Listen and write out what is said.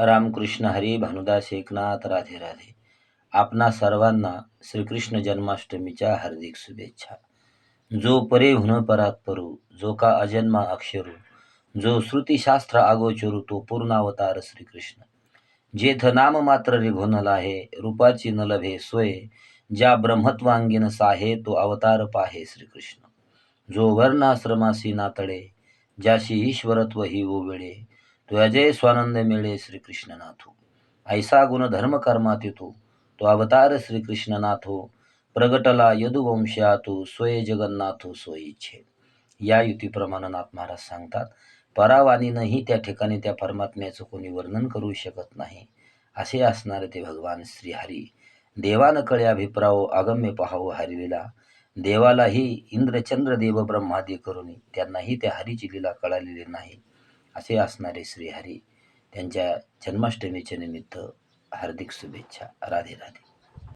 रामकृष्ण हरी भानुदास एकनाथ राधे राधे. आपणा सर्वांना श्रीकृष्ण जन्माष्टमीच्या हार्दिक शुभेच्छा. जो परे हुन परात परू जो का अजन्मा अक्षरू जो श्रुतीशास्त्र आगोचरू तो पूर्णावतार श्रीकृष्ण. जेथ नाम मात्र रिघोनल आहे रूपाची न लभे सोय ज्या ब्रह्मत्वांगीन साहे तो अवतार पाहे श्रीकृष्ण. जो वर्णाश्रमासी नातळे ज्याशी ईश्वरत्व ही ओवेळे तो स्वानंद मिळे श्रीकृष्णनाथो. ऐसा गुण धर्म कर्मात येतो. तो अवतार श्रीकृष्णनाथो. प्रगटला यदुवंशातो स्वय जगन्नाथो सोय इच्छे. या युतीप्रमाणे नाथ महाराज सांगतात परावानीनंही त्या ठिकाणी त्या परमात्म्याचं कोणी वर्णन करू शकत नाही. असे असणारे ते भगवान श्रीहरी. देवान कळे अभिप्राव अगम्य पहावो हरिलीला. देवालाही इंद्रचंद्र देव ब्रह्मादी करून त्यांनाही त्या हरीची लीला कळालेली नाही. असे असणारे श्रीहरी त्यांच्या जन्माष्टमीच्या निमित्त हार्दिक शुभेच्छा. राधे राधे.